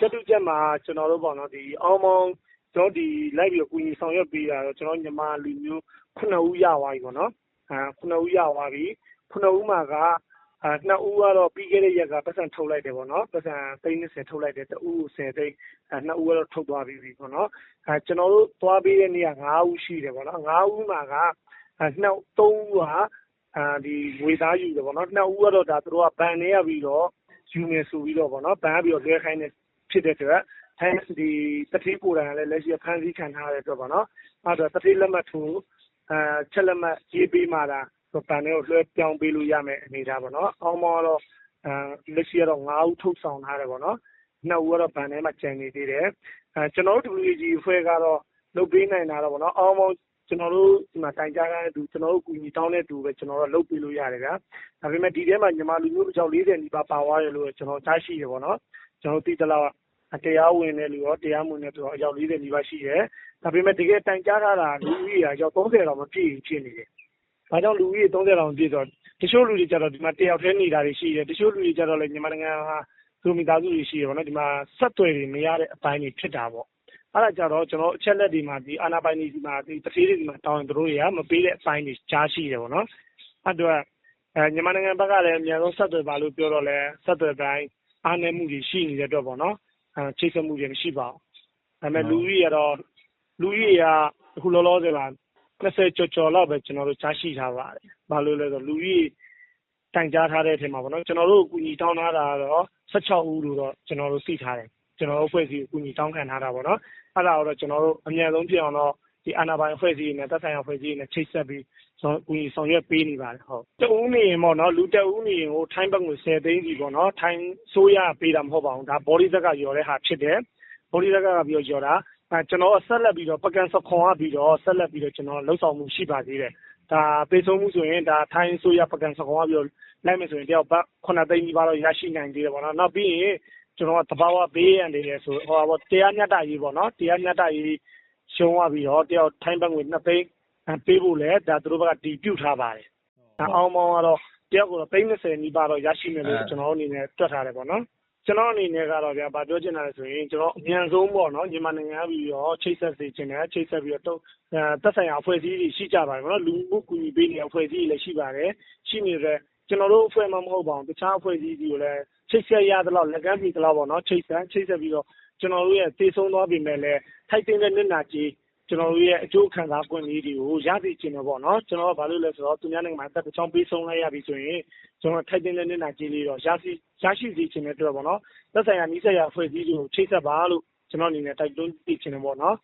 ကြက်တူကြက်မှာ ကျွန်တော်တို့ပေါ့နော်ဒီအောင်းမောင်းကျွန်တော်ဒီလိုက်ပြီး ကူညီဆောင်ရွက်ပေးတာတော့ ကျွန်တော်မြန်မာလူမျိုး9ဦး ရသွားပြီပေါ့နော်အဲ9ဦးရသွားပြီ9ဦးမှာကအဲ2ဦးကတော့ ပြီးခဲ့တဲ့ရက်ကပတ်စံထုတ်လိုက်တယ်ပေါ့နော်ပတ်စံ30ထုတ်လိုက်တယ်တဦးကို10သိန်းအဲ2ဦးကတော့ ထုတ်သွားပြီးပြီပေါ့နော်အဲကျွန်တော်တို့ သွားပေးတဲ့နေ့က9ဦးရှိတယ်ပေါ့နော်9ဦးမှာကအဲ2 3ဦးကအဲဒီငွေသားယူတယ်ပေါ့နော်2ဦးကတော့ဒါသူတို့ကဘန်နေရပြီးတော့ ယူနေဆိုပြီးတော့ပေါ့နော်ဘန်ကပြီးတော့ လွှဲခိုင်းတဲ့ ဖြစ်တဲ့အတွက်ထိုင်းဒီတတိကိုယ်တိုင်ကလည်း လက်ရှိဖမ်းဆီးခံထားရတဲ့အတွက်ပေါ့နော်အဲ့တော့တတိလက်မှတ်ထိုးအဲချက်လက်မှတ်ရေးပေးမှသာဘန်တွေကို လွှဲပြောင်းပေးလို့ရမယ်အနေထားပေါ့နော် အောင်းမောတော့အဲလက်ရှိကတော့9ဦးထုတ်ဆောင်ထားတယ်ပေါ့နော်နှစ်ဦးကတော့ဘန်ထဲမှာ ကျန်နေသေးတယ်အဲကျွန်တော်တို့ WG အဖွဲ့ကတော့ လုပ်ပေးနိုင်တာတော့ပေါ့နော်အောင်းမော ကျွန်တော်တို့ဒီမှာ တိုင်ကြားရတဲ့သူ ကျွန်တော်တို့ကူညီတောင်းတဲ့သူပဲ ကျွန်တော်တို့လုပ်ပေးလို့ရတယ်ဗျာ ဒါပေမဲ့ဒီထဲမှာညီမလူမျိုးတစ်ချောင်း40နီးပါး ပါသွားတယ်လို့ ကျွန်တော်ကြားရှိတယ်ပေါ့နော် ကျွန်တော်သိသလောက်တရားဝင်တဲ့လူရော တရားမဝင်တဲ့သူရော အယောက်40နီးပါးရှိတယ် ဒါပေမဲ့တကယ်တိုင်ကြားထားတာ လူဦးရေအယောက်30လောက်မပြည့်ဖြစ်နေတယ် ဘာကြောင့် လူဦးရေ30လောက်ပြည့်ဆိုတော့ တချို့လူတွေကြတော့ ဒီမှာ တယောက်တည်းနေတာတွေ ရှိတယ် တချို့လူတွေကြတော့လည်း မြန်မာနိုင်ငံဟာသူမိသားစုတွေ ရှိတယ်ပေါ့နော် ဒီမှာဆက်သွယ်တွေ မရတဲ့အပိုင်းတွေ ဖြစ်တာပေါ့ အဲ့ဒါကြတော့ ကျွန်တော်အချက်လက်တွေမှာဒီအာနာပိုင်တွေဒီမှာဒီတတိတွေဒီမှာတောင်းရင်တို့တွေက မပေးတဲ့အပိုင်းတွေကြားရှိတယ်ပေါ့နော် အဲ့တော့အဲမြန်မာနိုင်ငံဘက်ကလည်း အများဆုံး ဆက်သွယ်ပါလို့ ပြောတော့လဲဆက်သွယ်တိုင်း အားနည်းမှုတွေ ရှိနေတဲ့အတွက်ပေါ့နော်အဲချိတ်ဆက်မှုတွေ မရှိပါဘူး ဒါပေမဲ့ လူကြီးကတော့ လူကြီးကအခုလောလောဆယ်မှာ20ကျော်ကျော်လောက်ပဲ ကျွန်တော်တို့ကြားရှိထားပါတယ် ဘာလို့လဲဆိုလူကြီးတိုင်ကြားထားတဲ့အထက်မှာပေါ့နော် ကျွန်တော်တို့အကူအညီတောင်းထားတာတော့16ဦးလို့တော့ ကျွန်တော်တို့ သိထားတယ် ကျွန်တော်တို့အဖွဲ့အစည်းအကူအညီတောင်းခံထားတာပေါ့နော် အဲ့ဒါတော့ ကျွန်တော်တို့ အများဆုံးဖြစ်အောင်တော့ဒီအာဏာပိုင်အဖွဲ့အစည်းနဲ့ သက်ဆိုင်ရာအဖွဲ့အစည်းနဲ့ ချိတ်ဆက်ပြီးဆောင်ကူညီဆောင်ရွက်ပေးနေပါတယ်ဟုတ်တဦးနေရင်ပေါ့နော် လူတဦးနေရင်ဟို ထိုင်းဘက်ကို10သိန်းစီပေါ့နော် ထိုင်းဆိုးရပေးတာမဟုတ်ပါဘူး ဒါ body ဇက်ကရော်တဲ့ဟာဖြစ်တယ် body ဇက်ကပြီးတော့ရော်တာအဲကျွန်တော်ဆက်လက်ပြီးတော့ပကံစခွန်ကပြီးတော့ဆက်လက်ပြီးတော့ကျွန်တော်လှုပ်ဆောင်မှုရှိပါသေးတယ် ဒါပေးဆုံးမှုဆိုရင်ဒါထိုင်းဆိုးရပကံစခွန်ကပြီးတော့လိုက်မယ်ဆိုရင် တယောက် ဘတ်9သိန်းကြီးပါတော့ ရရှိနိုင်သေးတယ်ပေါ့နော် နောက်ပြီးရင် ကျွန်တော်ကတဘာဝဘေးရန်တွေလဲဆိုဟိုပါတရားမျှတရေးပေါ့နော် တရားမျှတရေးရှုံးသွားပြီးတော့ တယောက်ထိုင်းဘက်ငွေ2သိန်းပေးဖို့လဲဒါသူတို့ဘက်ကတီးပြုတ်ထားပါတယ် အောင်မောင်ကတော့ တယောက်ကတော့30နီးပါတော့ ရရှိမယ်လို့ ကျွန်တော်အနေနဲ့ တွက်ထားတယ်ပေါ့နော် ကျွန်တော်အနေနဲ့ကတော့ဗျာဗာပြောချင်တာလဲဆိုရင်ကျွန်တော်အမြန်ဆုံးပေါ့နော် မြန်မာနိုင်ငံပြီးတော့ ချိတ်ဆက်စေချင်တယ် ချိတ်ဆက်ပြီးတော့တက်ဆိုင်ရာအဖွဲ့အစည်းတွေရှိကြပါတယ်ပေါ့နော်လူမှုကူညီပေးနေတဲ့ အဖွဲ့အစည်းတွေလည်း ရှိပါတယ် ရှိနေတဲ့ ကျွန်တော်တို့အဖွဲ့မှမဟုတ်ပါဘူးတခြားအဖွဲ့အစည်းတွေကိုလည်းချိတ်ဆက်ရသလောက်လက်ကမ်းပြီသလောက်ပေါ့နော်ချိတ်ဆက်ချိတ်ဆက်ပြီးတော့ကျွန်တော်တို့ရဲ့တည်ဆုံးသွားပြီမဲ့လည်းထိုက်တဲ့မျက်နှာကြီးကျွန်တော်တို့ရဲ့အကျိုးခံစား권လေးတွေကိုရသိချင်တယ်ပေါ့နော်ကျွန်တော်ကဘာလို့လဲဆိုတော့သူများနိုင်ငံမှာတက်တစ်ချောင်းပေးဆုံးလိုက်ရပြီဆိုရင်ကျွန်တော်ထိုက်တဲ့မျက်နှာကြီးလေးတော့ရရှိရရှိစေချင်တဲ့အတွက်ပေါ့နော်သက်ဆိုင်ရာနှိစက်ရအဖွဲ့အစည်းတွေကိုချိတ်ဆက်ပါလို့ကျွန်တော်အနေနဲ့တိုက်တွန်းသိချင်တယ်ပေါ့နော်